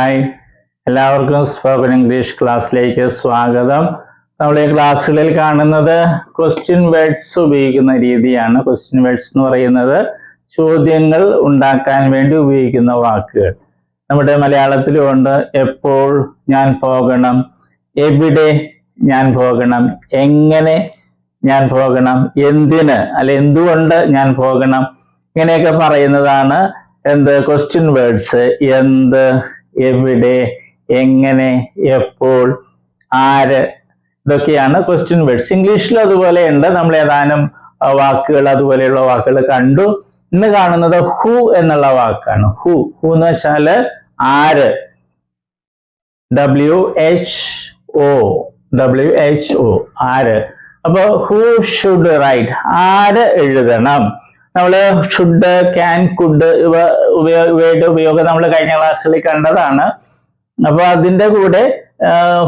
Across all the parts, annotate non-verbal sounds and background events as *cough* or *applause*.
Hi. എല്ലാവർക്കും spoken English ക്ലാസ്സിലേക്ക് സ്വാഗതം. നമ്മൾ ഈ ക്ലാസ്സുകളിൽ കാണുന്നത് ക്വസ്റ്റ്യൻ വേർഡ്സ് ഉപയോഗിക്കുന്ന രീതിയാണ്. ക്വസ്റ്റ്യൻ വേർഡ്സ് എന്ന് പറയുന്നത് ചോദ്യങ്ങൾ ഉണ്ടാക്കാൻ വേണ്ടി ഉപയോഗിക്കുന്ന വാക്കുകൾ. നമ്മുടെ മലയാളത്തിലും ഉണ്ട് എപ്പോൾ ഞാൻ പോകണം? എവിടെ ഞാൻ പോകണം? എങ്ങനെ ഞാൻ പോകണം? എന്തിന്? അല്ലെ എന്തുകൊണ്ട് ഞാൻ പോകണം? ഇങ്ങനെയൊക്കെ പറയുന്നതാണ് എന്ത്? ക്വസ്റ്റ്യൻ വേർഡ്സ് എന്ത്? എവിടെ എങ്ങനെ എപ്പോൾ ആര്? ഇതൊക്കെയാണ് ക്വസ്റ്റ്യൻ വേർഡ്സ് ഇംഗ്ലീഷിൽ അതുപോലെ ഉണ്ട്. നമ്മൾ ഏതാനും വാക്കുകൾ അതുപോലെയുള്ള വാക്കുകൾ കണ്ടു. ഇന്ന് കാണുന്നത് ഹു എന്നുള്ള വാക്കാണ്. ഹു ഹു എന്ന് വെച്ചാൽ ആര്? W H O W H O ആര്? അപ്പൊ ഹു ഷുഡ് റൈറ്റ് ആര് എഴുതണം? നമ്മൾ ഷുഡ് ക്യാൻ കുഡ് ഇവ ഉപയോഗ ഇവയുടെ ഉപയോഗം നമ്മൾ കഴിഞ്ഞ ക്ലാസ്സിൽ കണ്ടതാണ്. അപ്പൊ അതിന്റെ കൂടെ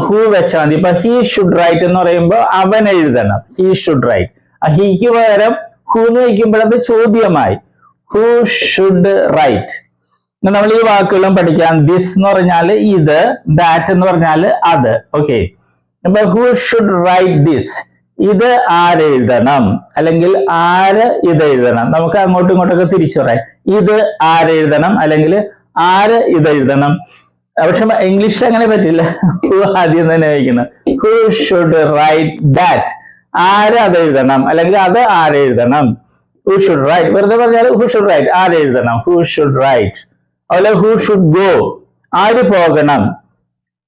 ഹൂ വെച്ചാൽ മതി. ഇപ്പൊ ഹീ ഷുഡ് റൈറ്റ് എന്ന് പറയുമ്പോൾ അവൻ എഴുതണം. ഹീ ഷുഡ് റൈറ്റ് ഹീക്ക് പകരം ഹൂ എന്ന് വയ്ക്കുമ്പോഴത് ചോദ്യമായി. ഹൂ ഷുഡ് റൈറ്റ് നമ്മൾ ഈ വാക്കുകളും പഠിക്കാം. ദിസ് എന്ന് പറഞ്ഞാൽ ഇത് ദാറ്റ് എന്ന് പറഞ്ഞാൽ അത്. ഓക്കെ അപ്പൊ ഹൂ ഷുഡ് റൈറ്റ് ദിസ് ഇത് ആരെഴുതണം അല്ലെങ്കിൽ ആര് ഇത് എഴുതണം? നമുക്ക് അങ്ങോട്ടും ഇങ്ങോട്ടൊക്കെ തിരിച്ചു പറയാം. ഇത് ആരെഴുതണം അല്ലെങ്കിൽ ആര് ഇത് എഴുതണം? പക്ഷെ ഇംഗ്ലീഷിൽ അങ്ങനെ പറ്റില്ല. ആദ്യം തന്നെ വയ്ക്കണം ഹു ഷുഡ് റൈറ്റ് ദാറ്റ് ആര് അത് എഴുതണം? അല്ലെങ്കിൽ അത് ആരെഴുതണം ഹു ഷുഡ് റൈറ്റ് വെറുതെ പറഞ്ഞാൽ ഹു ഷുഡ് റൈറ്റ് ആരെഴുതണം ഹു ഷുഡ് റൈറ്റ് അതുപോലെ ഹു ഷുഡ് ഗോ ആര് പോകണം?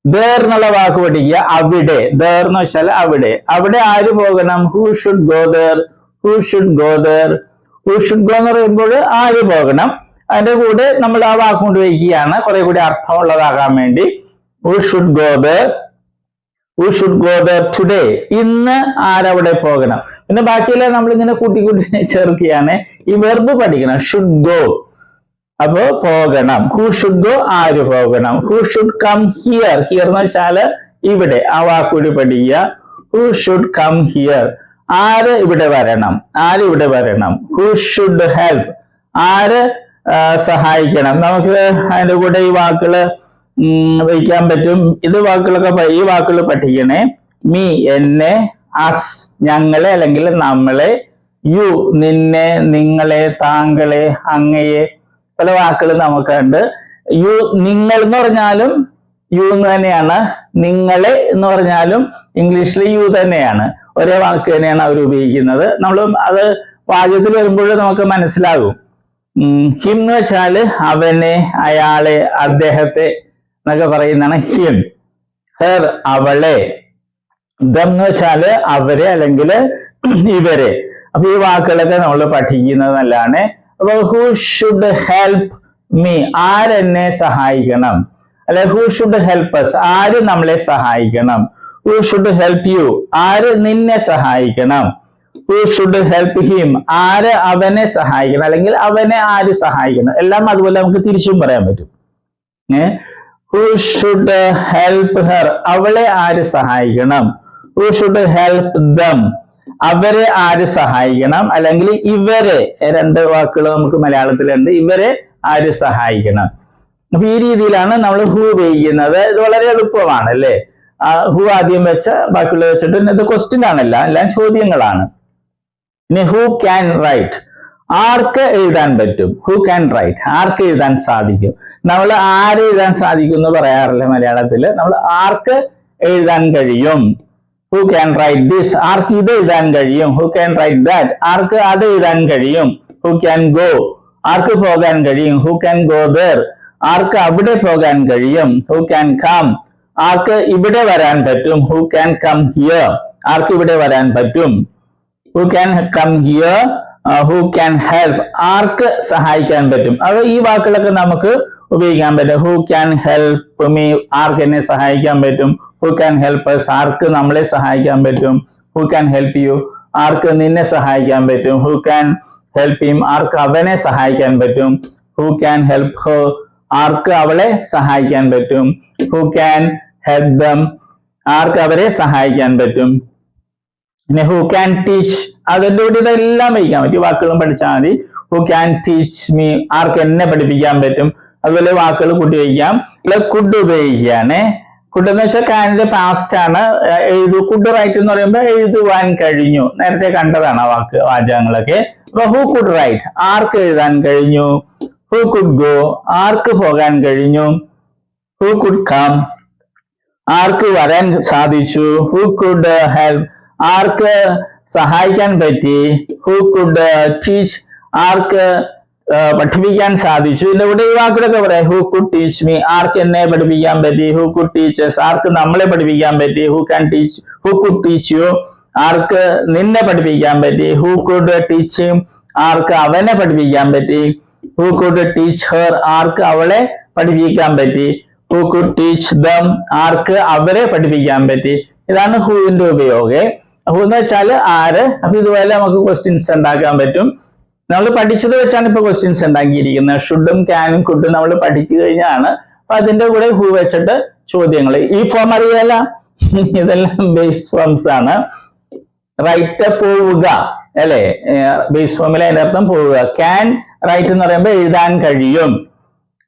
ദേർ എന്നുള്ള വാക്ക് പഠിക്കുക. അവിടെ. ദേർ എന്ന് വെച്ചാൽ അവിടെ. അവിടെ ആര് പോകണം? Who should go there who should go there who should go എന്ന് പറയുമ്പോൾ ആര് പോകണം? അതിന്റെ കൂടെ നമ്മൾ ആ വാക്ക് കൊണ്ട് വയ്ക്കുകയാണ്. കുറെ കൂടി അർത്ഥമുള്ളതാകാൻ വേണ്ടി. Who should go there who should go there today ഇന്ന് ആരവിടെ പോകണം? പിന്നെ ബാക്കിയെല്ലാം നമ്മൾ ഇങ്ങനെ കൂട്ടി കൂട്ടി ചേർക്കുകയാണ്. ഈ വെർബ് പഠിക്കണം. ഷുഡ് ഗോ അപ്പോ പോകണം. ഹു ഷുഡ് ഗോ ആര് പോകണം? Who should come here here എന്ന് വെച്ചാൽ ഇവിടെ. ആ വാക്കുകൂടി പഠിക്കുക. ഹു ഷുഡ് കം ഹിയർ ആര് ഇവിടെ വരണം? ആര് ഇവിടെ വരണം? ഹു ഷുഡ് ഹെൽപ്പ് ആര് സഹായിക്കണം? നമുക്ക് അതിന്റെ കൂടെ ഈ വാക്കുകൾ വയ്ക്കാൻ പറ്റും. ഇത് വാക്കുകളൊക്കെ ഈ വാക്കുകൾ പഠിക്കണേ. മീ എന്നെ അസ് ഞങ്ങളെ അല്ലെങ്കിൽ നമ്മളെ യു നിന്നെ നിങ്ങളെ താങ്കളെ അങ്ങയെ പല വാക്കുകൾ നമുക്കുണ്ട്. യു നിങ്ങൾ എന്ന് പറഞ്ഞാലും യു എന്ന് തന്നെയാണ്. നിങ്ങളെ എന്ന് പറഞ്ഞാലും ഇംഗ്ലീഷിൽ യു തന്നെയാണ്. ഒരേ വാക്ക് തന്നെയാണ് അവർ ഉപയോഗിക്കുന്നത്. നമ്മൾ അത് വാചകത്തിൽ വരുമ്പോൾ നമുക്ക് മനസ്സിലാകും. ഹിം എന്ന് വെച്ചാൽ അവനെ അയാളെ അദ്ദേഹത്തെ എന്നൊക്കെ പറയുന്നതാണ് ഹിം. ഹർ അവളെ. ദം എന്ന് വെച്ചാൽ അവരെ അല്ലെങ്കിൽ ഇവരെ. അപ്പൊ ഈ വാക്കുകളൊക്കെ നമ്മൾ പഠിക്കുന്നത് നല്ലതാണ്. അപ്പൊ ഹു ഷുഡ് ഹെൽപ്പ് മീ ആരെന്നെ സഹായിക്കണം? അല്ലെ ഹു ഷുഡ് ഹെൽപ്പ് us. ആര് നമ്മളെ സഹായിക്കണം? ഹു ഷുഡ് ഹെൽപ്പ് യു ആര് നിന്നെ സഹായിക്കണം? ഹു ഷുഡ് ഹെൽപ്പ് ഹിം ആര് അവനെ സഹായിക്കണം? അല്ലെങ്കിൽ അവനെ ആര് സഹായിക്കണം? എല്ലാം അതുപോലെ നമുക്ക് തിരിച്ചും പറയാൻ പറ്റും. ഹു ഷുഡ് ഹെൽപ്പ് ഹെർ അവളെ ആര് സഹായിക്കണം? ഹു ഷുഡ് ഹെൽപ്പ് ദം അവരെ ആര് സഹായിക്കണം? അല്ലെങ്കിൽ ഇവരെ രണ്ട് വാക്കുകൾ നമുക്ക് മലയാളത്തിലുണ്ട്. ഇവരെ ആര് സഹായിക്കണം? അപ്പൊ ഈ രീതിയിലാണ് നമ്മൾ ഹു ഉപയോഗിക്കുന്നത് ഇത് വളരെ എളുപ്പമാണ് അല്ലേ? ഹു ആദ്യം വെച്ച ബാക്കിയുള്ള വെച്ചിട്ട് ഇത് ക്വസ്റ്റ്യൻ ആണല്ല എല്ലാം. ചോദ്യങ്ങളാണ്. ഇനി ഹു ക്യാൻ റൈറ്റ് ആർക്ക് എഴുതാൻ പറ്റും? ഹു ക്യാൻ റൈറ്റ് ആർക്ക് എഴുതാൻ സാധിക്കും? നമ്മൾ ആര് എഴുതാൻ സാധിക്കും എന്ന് പറയാറില്ല മലയാളത്തിൽ നമ്മൾ ആർക്ക് എഴുതാൻ കഴിയും? ഹു ക്യാൻ റൈറ്റ് ദിസ് ആർക്ക് ഇത് എഴുതാൻ കഴിയും? ഹു ക്യാൻ റൈറ്റ് ദാറ്റ് ആർക്ക് അത് എഴുതാൻ കഴിയും? ഹു ക്യാൻ ഗോ ആർക്ക് പോകാൻ കഴിയും? ഹു ക്യാൻ ഗോ ദർ ആർക്ക് അവിടെ പോകാൻ കഴിയും? ഹു ക്യാൻ കം ആർക്ക് ഇവിടെ വരാൻ പറ്റും? ഹു ക്യാൻ കം ഹിയർ ആർക്ക് ഇവിടെ വരാൻ പറ്റും? Who can come here who can help ആർക്ക് സഹായിക്കാൻ പറ്റും? അത് ഈ വാക്കുകളൊക്കെ നമുക്ക് ഉപയോഗിക്കാൻ പറ്റും. ഹു ക്യാൻ ഹെൽപ്പ് മീ ആർക്ക് എന്നെ സഹായിക്കാൻ പറ്റും? Who can help us? ആർക്ക് നമ്മളെ സഹായിക്കാൻ പറ്റും? ഹു ക്യാൻ ഹെൽപ്പ് യു ആർക്ക് നിന്നെ സഹായിക്കാൻ പറ്റും? ഹു ക്യാൻ ഹെൽപ്പ് ഹിം ആർക്ക് അവനെ സഹായിക്കാൻ പറ്റും? ഹു ക്യാൻ ഹെൽപ്പ് ഹർ ആർക്ക് അവളെ സഹായിക്കാൻ പറ്റും? ഹു ക്യാൻ ഹെൽപ്പ് ദം ആർക്ക് അവരെ സഹായിക്കാൻ പറ്റും? പിന്നെ ഹു ക്യാൻ ടീച്ച് അതിന്റെ കൂടി ഇതെല്ലാം വയ്ക്കാൻ പറ്റും. വാക്കുകളും പഠിച്ചാൽ മതി. ഹു ക്യാൻ ടീച്ച് മീ ആർക്ക് എന്നെ പഠിപ്പിക്കാൻ പറ്റും? അതുപോലെ വാക്കുകൾ കൂട്ടി വയ്ക്കാം. കുഡ് ഉപയോഗിക്കുകയാണ്. കുഡ് എന്ന് വെച്ചാൽ കാനിന്റെ പാസ്റ്റ് ആണ്. എഴുതു കുഡ് റൈറ്റ് എന്ന് പറയുമ്പോൾ എഴുതുവാൻ കഴിഞ്ഞു. നേരത്തെ കണ്ടതാണ് ആ വാക്ക് വാചകങ്ങളൊക്കെ. അപ്പൊ ഹു കുഡ് റൈറ്റ് ആർക്ക് എഴുതാൻ കഴിഞ്ഞു? ഹു കുഡ് ഗോ ആർക്ക് പോകാൻ കഴിഞ്ഞു? ഹു കുഡ് കം ആർക്ക് വരാൻ സാധിച്ചു? ഹു കുഡ് ഹെൽപ്പ് ആർക്ക് സഹായിക്കാൻ പറ്റി? ഹു കുഡ് ടീച്ച് ആർക്ക് പഠിപ്പിക്കാൻ സാധിച്ചു. ഇതിന്റെ കൂടെ ഈ വാക്കുകളൊക്കെ പറയാം. ഹു കുഡ് ടീച്ച് മീ ആർക്ക് എന്നെ പഠിപ്പിക്കാൻ പറ്റി? ഹു കുഡ് ടീച്ചേഴ്സ് ആർക്ക് നമ്മളെ പഠിപ്പിക്കാൻ പറ്റി? Who can teach who could teach you ആർക്ക് നിന്നെ പഠിപ്പിക്കാൻ പറ്റി? ഹു കുഡ് ടീച്ച് ഹിം ആർക്ക് അവനെ പഠിപ്പിക്കാൻ പറ്റി? ഹു കുഡ് ടീച്ച് ഹെർ ആർക്ക് അവളെ പഠിപ്പിക്കാൻ പറ്റി? ഹു കുഡ് ടീച്ച് ദം ആർക്ക് അവരെ പഠിപ്പിക്കാൻ പറ്റി? ഇതാണ് ഹൂവിന്റെ ഉപയോഗം. ഹു എന്ന് വെച്ചാൽ ആര്? അപ്പൊ ഇതുപോലെ നമുക്ക് ക്വസ്റ്റ്യൻസ് ഉണ്ടാക്കാൻ പറ്റും. നമ്മൾ പഠിച്ചത് വെച്ചാണ് ഇപ്പൊ ക്വസ്റ്റ്യൻസ് ഉണ്ടാക്കിയിരിക്കുന്നത്. ഷുഡും ക്യാനും കുഡും നമ്മൾ പഠിച്ചു കഴിഞ്ഞാണ് അപ്പൊ അതിന്റെ കൂടെ ഹൂ വെച്ചിട്ട് ചോദ്യങ്ങൾ ഈ ഫോം അറിയാല *laughs* ഇതെല്ലാം ബേസ് ഫോംസ് ആണ്. റൈറ്റ് പോവുക അല്ലെ? ബേസ് ഫോമിൽ അതിന്റെ അർത്ഥം പോവുക. ക്യാൻ റൈറ്റ് എന്ന് പറയുമ്പോൾ എഴുതാൻ കഴിയും.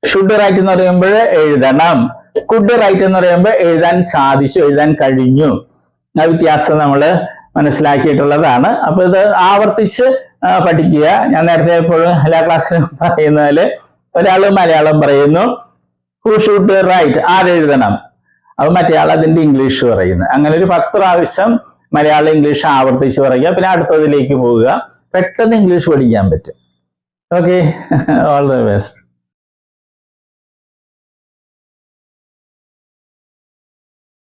ഷുഡ് റൈറ്റ് എന്ന് പറയുമ്പോൾ എഴുതണം. കുഡ് റൈറ്റ് എന്ന് പറയുമ്പോൾ എഴുതാൻ സാധിച്ചു എഴുതാൻ കഴിഞ്ഞു. ആ വ്യത്യാസം നമ്മൾ മനസ്സിലാക്കിയിട്ടുള്ളതാണ്. അപ്പൊ ഇത് ആവർത്തിച്ച് പഠിക്കുക. ഞാൻ നേരത്തെ എപ്പോഴും എല്ലാ ക്ലാസ്സിലും പറയുന്നതിൽ ഒരാൾ മലയാളം പറയുന്നു. ഹു ഷുഡ് റൈറ്റ് ആരെഴുതണം അത് മറ്റേ ആൾ അതിന്റെ ഇംഗ്ലീഷ് പറയുന്നു. അങ്ങനെ ഒരു പത്ത് പ്രാവശ്യം മലയാളം ഇംഗ്ലീഷ് ആവർത്തിച്ച് പറയുക. പിന്നെ അടുത്തതിലേക്ക് പോവുക. പെട്ടെന്ന് ഇംഗ്ലീഷ് പഠിക്കാൻ പറ്റും. Okay all the best